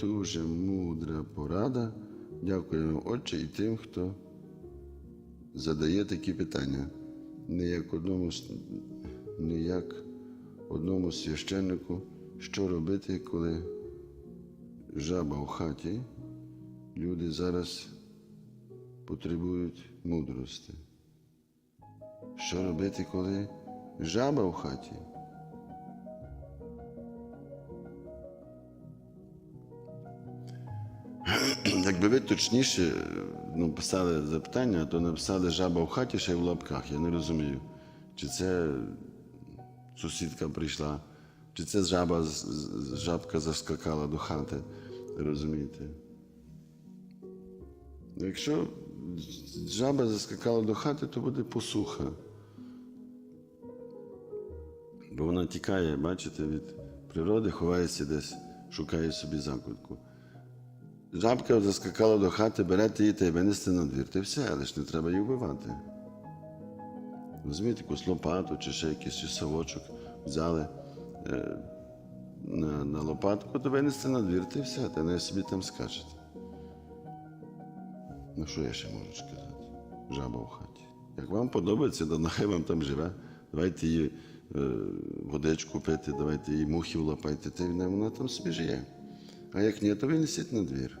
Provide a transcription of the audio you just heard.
Дуже мудра порада. Дякуємо, Отче, і тим, хто задає такі питання. Не як одному, не як одному священнику, що робити, коли жаба в хаті, люди зараз потребують мудрості. Що робити, коли жаба в хаті? Якби ви точніше ну, писали запитання, то написали жаба в хаті ще й в лапках. Я не розумію, чи це сусідка прийшла, чи це жаба, жабка заскакала до хати. Розумієте? Якщо жаба заскакала до хати, то буде посуха. Бо вона тікає, бачите, від природи, ховається десь, шукає собі закутку. Жабка заскакала до хати, берете її та й винести на двір. Та все, але ж не треба її вбивати. Візьміть якусь лопату чи ще якийсь совочок, взяли е, на, на лопатку, то винести на двір, та й все, та не собі там скачете. Ну що я ще можу сказати? Жаба в хаті. Як вам подобається, то нехай вам там живе. Давайте її е, водичку пити, давайте її мухів лапайте, та вона там собі живе. А як ні, то винесіть на двір.